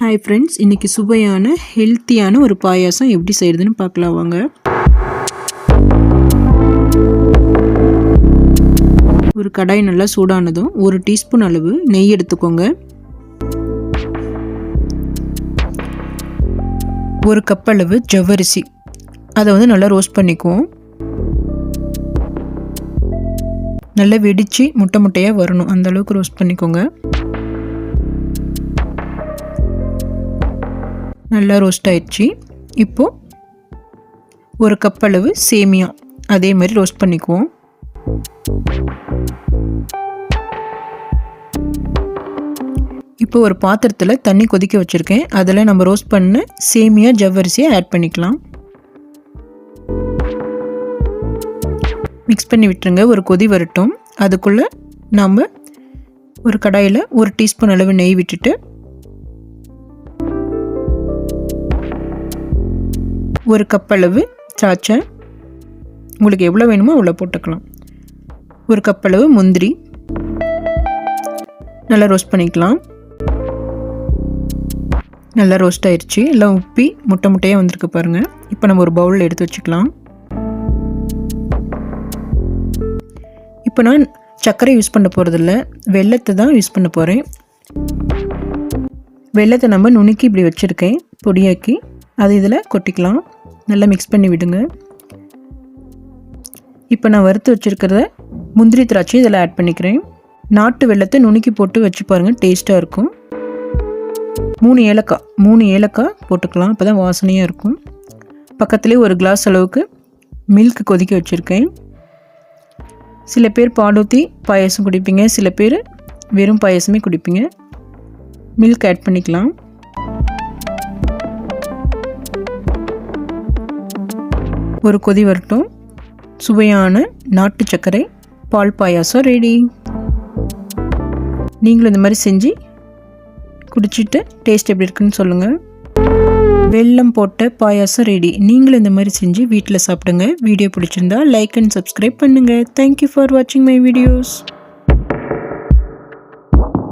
Hi friends இன்றைக்கி சுவையான ஹெல்த்தியான ஒரு பாயாசம் எப்படி செய்கிறதுன்னு பார்க்கலாம் வாங்க. ஒரு கடாய் நல்லா சூடானதும் ஒரு டீஸ்பூன் அளவு நெய் எடுத்துக்கோங்க. ஒரு கப் அளவு ஜவ்வரிசி. அதை வந்து நல்லா ரோஸ்ட் பண்ணிக்குவோம். நல்லா வெடித்து முட்டை முட்டையாக வரணும். அந்த அளவுக்கு ரோஸ்ட் பண்ணிக்கோங்க. நல்லா ரோஸ்ட் ஆயிடுச்சு. இப்போது ஒரு கப் அளவு சேமியா அதே மாதிரி ரோஸ்ட் பண்ணிக்குவோம். இப்போ ஒரு பாத்திரத்தில் தண்ணி கொதிக்க வச்சுருக்கேன். அதில் நம்ம ரோஸ்ட் பண்ண சேமியா ஜவ்வரிசியை ஆட் பண்ணிக்கலாம். மிக்ஸ் பண்ணி விட்டுருங்க ஒரு கொதி வரட்டும். அதுக்குள்ளே நாம் ஒரு கடாயில் ஒரு டீஸ்பூன் அளவு நெய் விட்டுட்டு ஒரு கப் அளவு திராட்சை. உங்களுக்கு எவ்வளோ வேணுமோ அவ்வளோ போட்டுக்கலாம். ஒரு கப் அளவு முந்திரி. நல்லா ரோஸ்ட் பண்ணிக்கலாம். நல்லா ரோஸ்ட் ஆயிடுச்சு எல்லாம் உப்பி முட்டை முட்டையாக வந்திருக்கு பாருங்கள் இப்போ நம்ம ஒரு பவுலில் எடுத்து வச்சுக்கலாம். இப்போ நான் சர்க்கரை யூஸ் பண்ண போகிறதில்ல வெள்ளத்தை தான் யூஸ் பண்ண போகிறேன் வெள்ளத்தை நம்ம நுணுக்கி இப்படி வச்சுருக்கேன். பொடியாக்கி. அது இதில் கொட்டிக்கலாம். நல்லா மிக்ஸ் பண்ணி விடுங்க. இப்போ நான் வறுத்து வச்சுருக்கிறத முந்திரி திராட்சை இதில் ஆட் பண்ணிக்கிறேன். நாட்டு வெள்ளத்தை நுணுக்கி போட்டு வச்சு பாருங்கள் டேஸ்ட்டாக இருக்கும். மூணு ஏலக்காய் மூணு ஏலக்காய் போட்டுக்கலாம் அப்போ தான் வாசனையாக இருக்கும். பக்கத்துலேயே ஒரு கிளாஸ் அளவுக்கு மில்க் கொதிக்க வச்சுருக்கேன். சில பேர் பாலூற்றி பாயசம் குடிப்பீங்க சில பேர் வெறும் பாயசமே குடிப்பீங்க. மில்க் ஆட் பண்ணிக்கலாம். ஒரு கொதி வரட்டும். சுவையான நாட்டு சர்க்கரை பால் பாயாசம் ரெடி நீங்களும் இந்த மாதிரி செஞ்சு குடிச்சிட்டு டேஸ்ட் எப்படி இருக்குன்னு சொல்லுங்கள் வெல்லம் போட்ட பாயாசம் ரெடி நீங்களும் இந்த மாதிரி செஞ்சு வீட்டில் சாப்பிடுங்க. வீடியோ பிடிச்சிருந்தா லைக் அண்ட் சப்ஸ்கிரைப் பண்ணுங்கள் தேங்க்யூ ஃபார் வாட்சிங் மை வீடியோஸ்